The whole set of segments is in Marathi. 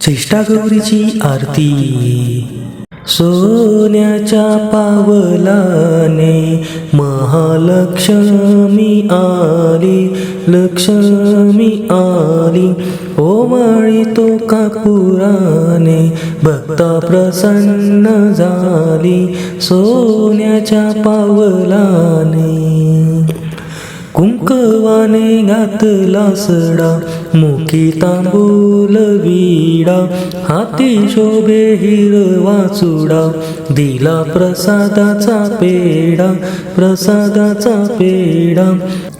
चेष्टा गौरीची आरती. सोन्याच्या पावलाने महालक्ष्मी आली लक्ष्मी आली. ओवाळी तो कापुराने भक्ता प्रसन्न झाली सोन्याच्या पावलाने. कुंकवाने घातला सडा मुखी तांबूल विडा हाती शोभे हिरवा चुडा दिला प्रसादाचा पेडा प्रसादाचा पेडा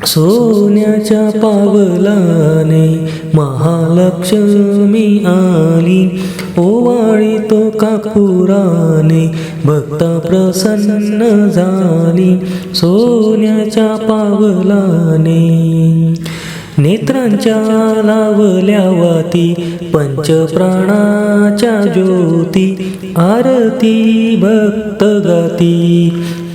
सोन्याच्या पावलाने महालक्ष्मी आली ओवाळी तो कापुराने भक्ता प्रसन्न झाली सोन्याच्या पावलाने. नेत्रांच्या लावल्या वाती पंचप्राणाच्या ज्योती आरती भक्त गाती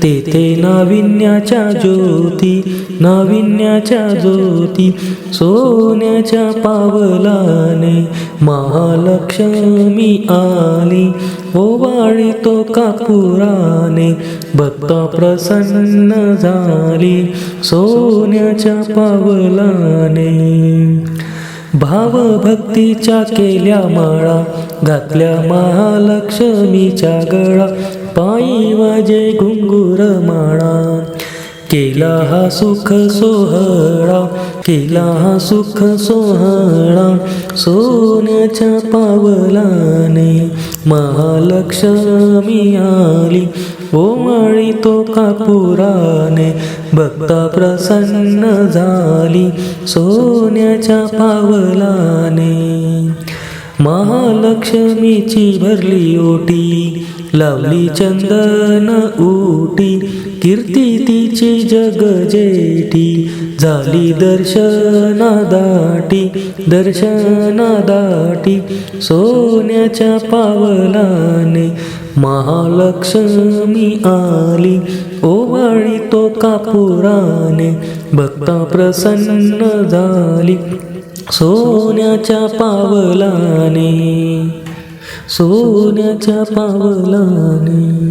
तेथे नाविन्याच्या ज्योती नाविन्याच्या ज्योती सोन्याच्या पावलाने महालक्ष्मी आली. ओवाळी तो कापुराने भक्त प्रसन्न झाली. सोन्याच्या पावलाने भावभक्तीच्या केल्या माळा घातल्या महालक्ष्मीच्या गळा. पायी वाजे घुम गुरमाणा केला हा सुख सोहळा केला हा सुख सोहळा. सोन्याच्या पावलाने महालक्ष्मी आली. ओवाळी तो कापुराने भक्ता प्रसन्न झाली. सोन्याच्या पावलाने महालक्ष्मीची भरली ओटी लावली चंदन उटी कीर्ती तिची जग जेठी झाली दर्शना दाटी दर्शना दाटी सोन्याच्या पावलाने महालक्ष्मी आली ओवाळी तो कापुराने भक्ता प्रसन्न झाली. सोन्याच्या पावलाने सोन्याच्या पावलाने.